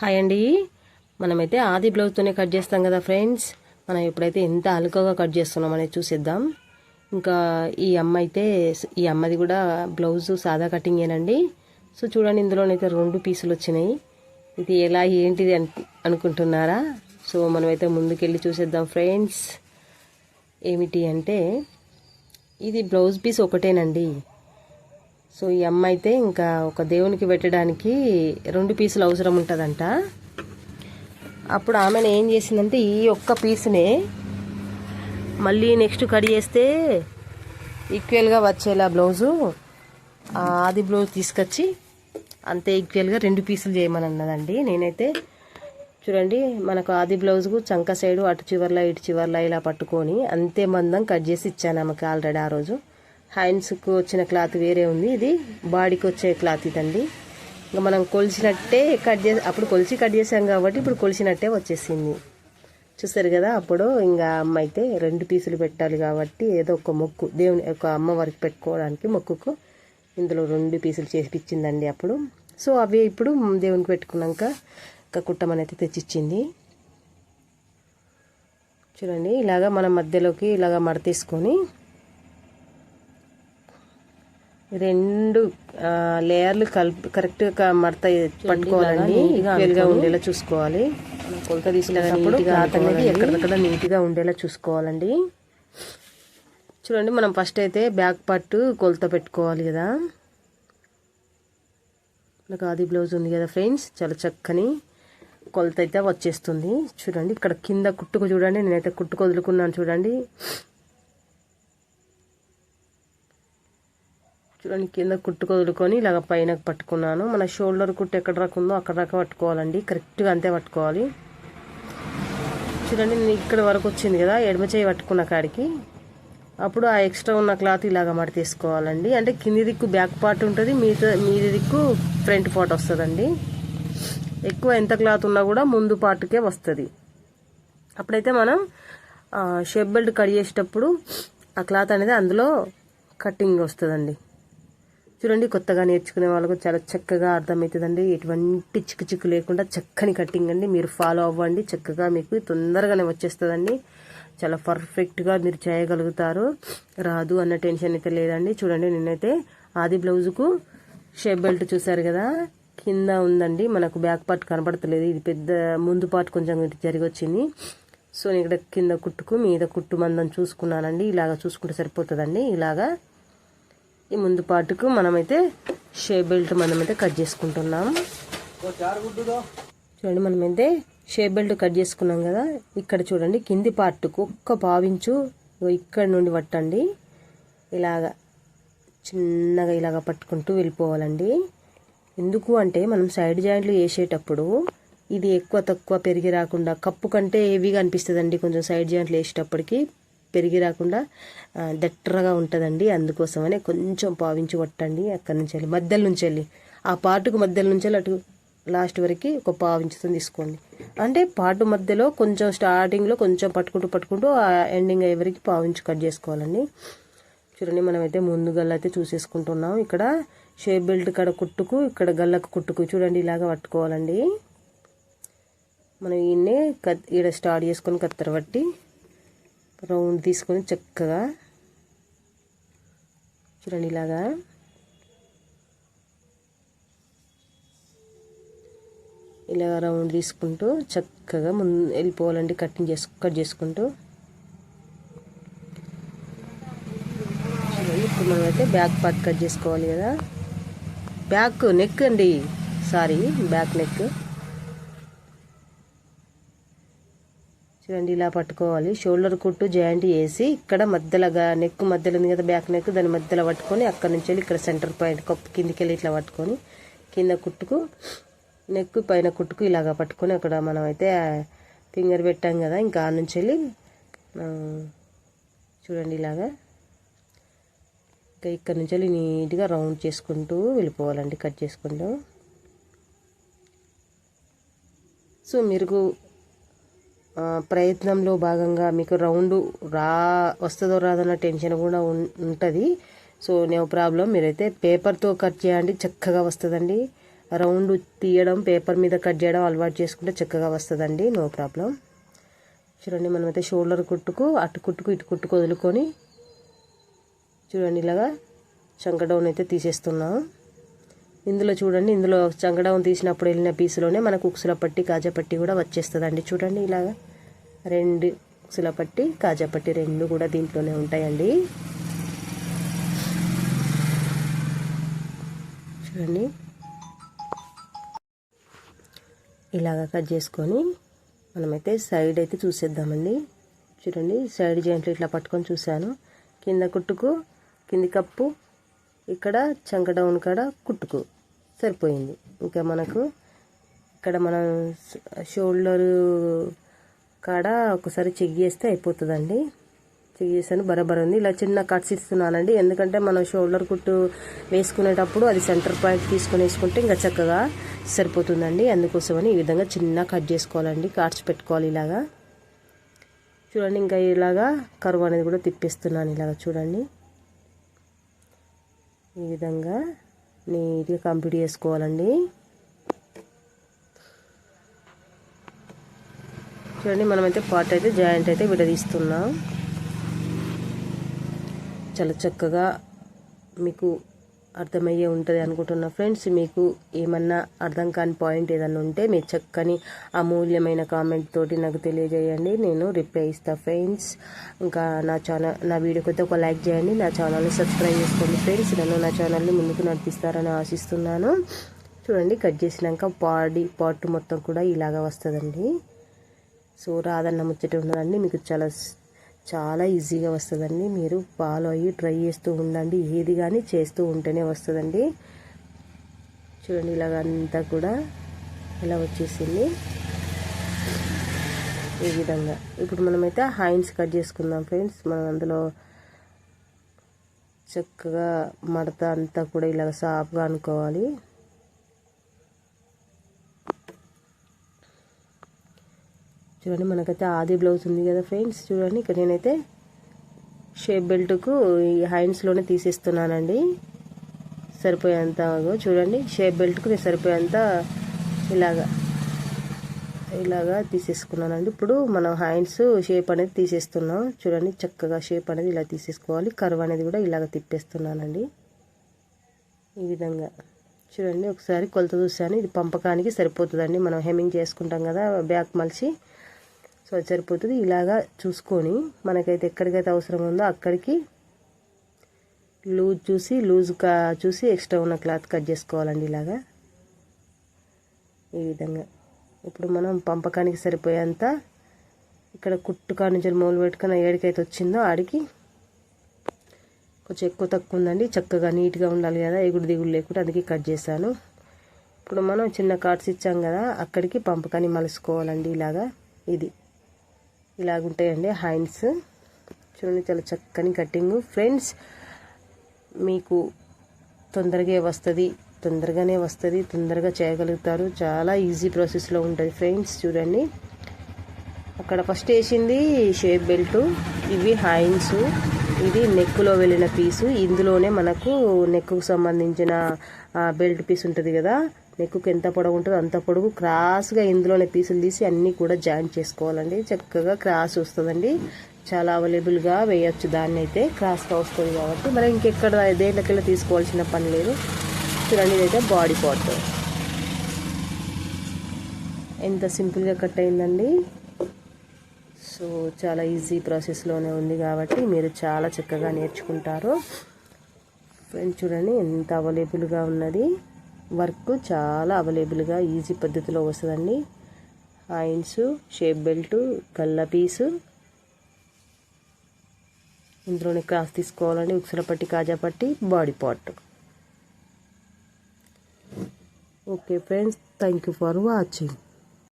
Hi అండి. మనమైతే ఆది బ్లౌజ్తోనే కట్ చేస్తాం కదా ఫ్రెండ్స్. మనం ఎప్పుడైతే ఎంత అలుకగా కట్ చేస్తున్నాం అనేది చూసేద్దాం. ఇంకా ఈ అమ్మ అయితే ఈ అమ్మది కూడా బ్లౌజ్ సాదా కటింగేనండి. సో చూడండి ఇందులోనైతే రెండు పీసులు వచ్చినాయి. ఇది ఎలా ఏంటిది అనుకుంటున్నారా? సో మనమైతే ముందుకెళ్ళి చూసేద్దాం ఫ్రెండ్స్. ఏమిటి అంటే ఇది బ్లౌజ్ పీస్ ఒకటేనండి. సో ఈ అమ్మ అయితే ఇంకా ఒక దేవునికి పెట్టడానికి రెండు పీసులు అవసరం ఉంటుందంట. అప్పుడు ఆమెను ఏం చేసిందంటే ఈ ఒక్క పీస్నే మళ్ళీ నెక్స్ట్ కట్ చేస్తే ఈక్వల్గా వచ్చేలా బ్లౌజు అది ఆది బ్లౌజ్ తీసుకొచ్చి అంతే ఈక్వల్గా రెండు పీసులు చేయమని అన్నదండి నేనైతే చూడండి మనకు ఆది బ్లౌజ్కు చంక సైడు అటు చివర్లా ఇటు చివర్లా ఇలా పట్టుకొని అంతే మందం కట్ చేసి ఇచ్చాను ఆమెకి ఆల్రెడీ ఆ రోజు. హ్యాండ్స్కు వచ్చిన క్లాత్ వేరే ఉంది. ఇది బాడీకి వచ్చే క్లాత్ ఇదండి. ఇంకా మనం కొలిచినట్టే కట్ చేసి అప్పుడు కొలిచి కట్ చేసాం కాబట్టి ఇప్పుడు కొలిచినట్టే వచ్చేసింది. చూస్తారు కదా అప్పుడు ఇంకా అమ్మ అయితే రెండు పీసులు పెట్టాలి కాబట్టి ఏదో ఒక మొక్కు దేవుని ఒక అమ్మవారికి పెట్టుకోవడానికి మొక్కుకు ఇందులో రెండు పీసులు చేసి అప్పుడు. సో అవి ఇప్పుడు దేవునికి పెట్టుకున్నాక ఇంకా కుట్టమని అయితే తెచ్చిచ్చింది. చూడండి ఇలాగా మనం మధ్యలోకి ఇలాగా మడతీసుకొని రెండు లేయర్లు కలిపి కరెక్ట్గా మడత పట్టుకోవాలండి. ఈక్వల్గా ఉండేలా చూసుకోవాలి. కొలత తీసుకున్నప్పుడు క్లాత్ అనేది ఎక్కడెక్కడ నీట్గా ఉండేలా చూసుకోవాలండి. చూడండి మనం ఫస్ట్ అయితే బ్యాక్ పార్ట్ కొలత పెట్టుకోవాలి కదా. నాకు ఆది బ్లౌజ్ ఉంది కదా ఫ్రెండ్స్ చాలా చక్కని కొలత అయితే వచ్చేస్తుంది. చూడండి ఇక్కడ కింద కుట్టుకు చూడండి నేనైతే కుట్టుకు వదులుకున్నాను చూడండి. చూడండి కింద కుట్టు వదులుకొని ఇలాగ పైన పట్టుకున్నాను. మన షోల్డర్ కుట్టు ఎక్కడ రాకుందో అక్కడ దాకా పట్టుకోవాలండి. కరెక్ట్గా అంతే పట్టుకోవాలి. చూడండి నేను ఇక్కడ వరకు వచ్చింది కదా ఎడమ చేయి పట్టుకున్న కాడికి. అప్పుడు ఆ ఎక్స్ట్రా ఉన్న క్లాత్ ఇలాగ మడి తీసుకోవాలండి. అంటే కింది దిక్కు బ్యాక్ పార్ట్ ఉంటుంది మీతో మీది దిక్కు ఫ్రంట్ పార్ట్ వస్తుందండి. ఎక్కువ ఎంత క్లాత్ ఉన్నా కూడా ముందు పార్ట్కే వస్తుంది. అప్పుడైతే మనం షేప్ బెల్ట్ కట్ చేసేటప్పుడు ఆ క్లాత్ అనేది అందులో కటింగ్ వస్తుందండి. చూడండి కొత్తగా నేర్చుకునే వాళ్ళకు చాలా చక్కగా అర్థమవుతుందండి. ఎటువంటి చిక్కు చిక్కు లేకుండా చక్కని కటింగ్ అండి. మీరు ఫాలో అవ్వండి. చక్కగా మీకు తొందరగానే వచ్చేస్తుందండి. చాలా పర్ఫెక్ట్గా మీరు చేయగలుగుతారు. రాదు అన్న టెన్షన్ అయితే లేదండి. చూడండి నేనైతే ఆది బ్లౌజుకు షేప్ బెల్ట్ చూసారు కదా. కింద ఉందండి. మనకు బ్యాక్ పార్ట్ కనపడతలేదు. ఇది పెద్ద ముందు పార్ట్ కొంచెం జరిగొచ్చింది సో నేను ఇక్కడ కింద కుట్టుకు మీద కుట్టు మందం చూసుకున్నానండి. ఇలాగ చూసుకుంటే సరిపోతుందండి. ఇలాగా ఈ ముందు పాటుకు మనమైతే షేప్ బెల్ట్ మనమైతే కట్ చేసుకుంటున్నాం. చూడండి మనమైతే షేప్ బెల్ట్ కట్ చేసుకున్నాం కదా. ఇక్కడ చూడండి కింది పార్ట్కు ఒక్క పావించు. ఇక్కడ నుండి పట్టండి. ఇలాగా చిన్నగా ఇలాగ పట్టుకుంటూ వెళ్ళిపోవాలండి. ఎందుకు అంటే మనం సైడ్ జాయింట్లు వేసేటప్పుడు ఇది ఎక్కువ తక్కువ పెరిగి రాకుండా కప్పు కంటే హెవీగా అనిపిస్తుందండి కొంచెం సైడ్ జాయింట్లు వేసేటప్పటికి. పెరిగి రాకుండా దట్టరగా ఉంటుందండి. అందుకోసమనే కొంచెం పావించి పట్టండి అక్కడి నుంచి వెళ్ళి మధ్యలో నుంచి వెళ్ళి. ఆ పాటుకు మధ్యలో నుంచి వెళ్ళి అటు లాస్ట్ వరకు ఒక పావించుతో తీసుకోండి. అంటే పాటు మధ్యలో కొంచెం స్టార్టింగ్లో కొంచెం పట్టుకుంటూ పట్టుకుంటూ ఆ ఎండింగ్ ఎవరికి పావించి కట్ చేసుకోవాలండి. చూడండి మనమైతే ముందు గల్ల అయితే చూసేసుకుంటున్నాం. ఇక్కడ షేప్ బెల్ట్ కాడ కుట్టుకు ఇక్కడ గల్లకు కుట్టుకు చూడండి ఇలాగ పట్టుకోవాలండి. మనం ఈయన్నే కత్ ఈడ స్టార్ట్ చేసుకొని కత్తెర పట్టి రౌండ్ తీసుకొని చక్కగా చూడండి ఇలాగా. ఇలాగ రౌండ్ తీసుకుంటూ చక్కగా ముందు వెళ్ళిపోవాలండి కటింగ్ చేసు కట్ చేసుకుంటూ. చూడండి ఇప్పుడు మనమైతే బ్యాక్ పార్ట్ కట్ చేసుకోవాలి కదా. బ్యాక్ నెక్ అండి. Sorry back neck. చూడండి ఇలా పట్టుకోవాలి. షోల్డర్ కుట్టు జాయింట్ వేసి ఇక్కడ మధ్యలోగా నెక్ మధ్యలో ఉంది కదా బ్యాక్ నెక్ దాని మధ్యలో పట్టుకొని అక్కడ నుంచి వెళ్ళి ఇక్కడ సెంటర్ పాయింట్ కప్పు కిందికి వెళ్ళి ఇట్లా పట్టుకొని కింద కుట్టుకు నెక్ పైన కుట్టుకు ఇలాగా పట్టుకొని అక్కడ మనం అయితే ఫింగర్ పెట్టాం కదా ఇంకా ఆ నుంచి వెళ్ళి చూడండి ఇలాగా. ఇంకా ఇక్కడ నుంచి వెళ్ళి నీట్గా రౌండ్ చేసుకుంటూ వెళ్ళిపోవాలండి కట్ చేసుకుంటూ. సో మీరు ప్రయత్నంలో భాగంగా మీకు రౌండ్ రా వస్తుందో రాదన్న టెన్షన్ కూడా ఉంటుంది. So no problem. మీరైతే పేపర్తో కట్ చేయండి చక్కగా వస్తుందండి. రౌండ్ తీయడం పేపర్ మీద కట్ చేయడం అలవాటు చేసుకుంటే చక్కగా వస్తుందండి. No problem. చూడండి మనమైతే షోల్డర్ కుట్టుకు అటు కుట్టుకు ఇటు కుట్టుకు వదులుకొని చూడండి ఇలాగా చంక డౌన్ అయితే తీసేస్తున్నాం. ఇందులో చూడండి ఇందులో చంగడం తీసినప్పుడు వెళ్ళిన పీసులోనే మనకు ఉక్సుల పట్టి కాజాపట్టి కూడా వచ్చేస్తుందండి. చూడండి ఇలాగా రెండు ఉక్సుల పట్టి కాజాపట్టి రెండు కూడా దీంట్లోనే ఉంటాయండి. చూడండి. ఇలాగ కట్ చేసుకొని మనమైతే సైడ్ అయితే చూసేద్దామండి. చూడండి సైడ్ జాయింట్లు ఇట్లా పట్టుకొని చూశాను. కింద కుట్టుకు కింది కప్పు ఇక్కడ చంక డౌన్ కాడ కుట్టుకు సరిపోయింది. ఇంకా మనకు ఇక్కడ మనం షోల్డరు కాడ ఒకసారి చెక్ చేస్తే అయిపోతుందండి. చెక్ చేశాను బరాబర్ ఉంది. ఇలా చిన్న కట్స్ ఇస్తున్నానండి. ఎందుకంటే మనం షోల్డర్ కుట్టు వేసుకునేటప్పుడు అది సెంటర్ పాయింట్ తీసుకొని వేసుకుంటే ఇంకా చక్కగా సరిపోతుందండి. అందుకోసమని ఈ విధంగా చిన్న కట్ చేసుకోవాలండి. కార్డ్స్ పెట్టుకోవాలి ఇలాగా. చూడండి ఇంకా ఇలాగా కరువు అనేది కూడా తిప్పిస్తున్నాను ఇలాగా చూడండి. ఈ విధంగా నీట్గా కంప్లీట్ చేసుకోవాలండి. చూడండి మనమైతే పార్ట్ అయితే జాయింట్ అయితే విడదీస్తున్నాం. చాలా చక్కగా మీకు అర్థమయ్యే ఉంటుంది అనుకుంటున్నా ఫ్రెండ్స్ మీకు ఏమన్నా అర్థం కాని పాయింట్ ఏదన్నా ఉంటే మీరు చక్కని అమూల్యమైన కామెంట్ తోటి నాకు తెలియజేయండి. నేను రిప్లై ఇస్తాను ఫ్రెండ్స్. ఇంకా నా ఛానల్ నా వీడియోకి అయితే ఒక లైక్ చేయండి. నా ఛానల్ని సబ్స్క్రైబ్ చేసుకోండి ఫ్రెండ్స్. నన్ను నా ఛానల్ని ముందుకు నడిపిస్తారని ఆశిస్తున్నాను. చూడండి కట్ చేసినాక బాడీ పార్ట్ మొత్తం కూడా ఇలాగా వస్తుందండి. సో రాదన్న ముచ్చట ఉన్నదండి. మీకు చాలా చాలా ఈజీగా వస్తుందండి. మీరు ఫాలో అయ్యి ట్రై చేస్తూ ఉండండి. ఏది కానీ చేస్తూ ఉంటేనే వస్తుందండి. చూడండి ఇలాగంతా కూడా ఇలా వచ్చేసింది. ఈ విధంగా. ఇప్పుడు మనమైతే హైన్స్ కట్ చేసుకుందాం ఫ్రెండ్స్. మనం అందులో చక్కగా మడత అంతా కూడా ఇలాగ సాఫ్గా అనుకోవాలి. చూడండి మనకైతే ఆది బ్లౌజ్ ఉంది కదా ఫ్రెండ్స్ చూడండి ఇక్కడ నేనైతే షేప్ బెల్ట్కు ఈ హ్యాండ్స్లోనే తీసేస్తున్నానండి. సరిపోయేంత చూడండి షేప్ బెల్ట్కు నేను సరిపోయేంత ఇలాగా ఇలాగా తీసేసుకున్నానండి. ఇప్పుడు మనం హ్యాండ్స్ షేప్ అనేది తీసేస్తున్నాం. చూడండి చక్కగా షేప్ అనేది ఇలా తీసేసుకోవాలి. కర్వ్ అనేది కూడా ఇలాగ తిప్పేస్తున్నానండి. ఈ విధంగా. చూడండి ఒకసారి కొలత చూసాను ఇది పంపకానికి సరిపోతుందండి. మనం హెమ్మింగ్ చేసుకుంటాం కదా బ్యాక్ మలిచి. సో అది సరిపోతుంది. ఇలాగా చూసుకొని మనకైతే ఎక్కడికైతే అవసరం ఉందో అక్కడికి లూజ్ చూసి లూజ్ కా చూసి ఎక్స్ట్రా ఉన్న క్లాత్ కట్ చేసుకోవాలండి ఇలాగా. ఈ విధంగా. ఇప్పుడు మనం పంపకానికి సరిపోయేంత ఇక్కడ కుట్టు నుంచి మూలు పెట్టుకున్న ఏడికైతే వచ్చిందో ఆడికి కొంచెం ఎక్కువ తక్కువ ఉందండి. చక్కగా నీట్గా ఉండాలి కదా ఎగుడు దిగుడు లేకుండా అందుకే కట్ చేశాను. ఇప్పుడు మనం చిన్న కార్డ్స్ ఇచ్చాం కదా అక్కడికి పంపకాన్ని మలుసుకోవాలండి ఇలాగా. ఇది. ఇలాగుంటాయండి హైన్స్ చూడండి చాలా చక్కని కటింగ్. ఫ్రెండ్స్ మీకు తొందరగా వస్తుంది తొందరగానే వస్తుంది తొందరగా చేయగలుగుతారు. చాలా ఈజీ ప్రాసెస్లో ఉంటుంది ఫ్రెండ్స్ చూడండి. అక్కడ ఫస్ట్ వేసింది షేప్ బెల్ట్ ఇవి హైన్స్ ఇది నెక్కులో వెళ్ళిన పీసు. ఇందులోనే మనకు నెక్కు సంబంధించిన బెల్ట్ పీస్ ఉంటుంది కదా నెక్కుకు ఎంత పొడవు ఉంటుందో అంత పొడుగు క్రాస్గా ఇందులోనే పీసులు తీసి అన్నీ కూడా జాయింట్ చేసుకోవాలండి. చక్కగా క్రాస్ వస్తుందండి. చాలా అవైలబుల్గా వేయచ్చు దాన్ని అయితే క్రాస్గా వస్తుంది కాబట్టి. మరి ఇంకెక్కడ దేంట్లోకెళ్ళి తీసుకోవాల్సిన పని లేదు. చూడండి ఇదైతే బాడీ పార్ట్. ఎంత సింపుల్గా కట్ అయిందండి. సో చాలా ఈజీ ప్రాసెస్లోనే ఉంది కాబట్టి మీరు చాలా చక్కగా నేర్చుకుంటారు. ఫ్రెండ్స్ చూడండి ఎంత అవైలబుల్గా ఉన్నది. వర్క్ చాలా అవైలబుల్గా ఈజీ పద్ధతిలో వస్తుందండి. హ్యాండ్స్ షేప్ బెల్ట్ గల్ల పీసు ఇందులోనే క్రాస్ తీసుకోవాలండి. ఉక్సల పట్టి కాజా పట్టి body part okay friends thank you for watching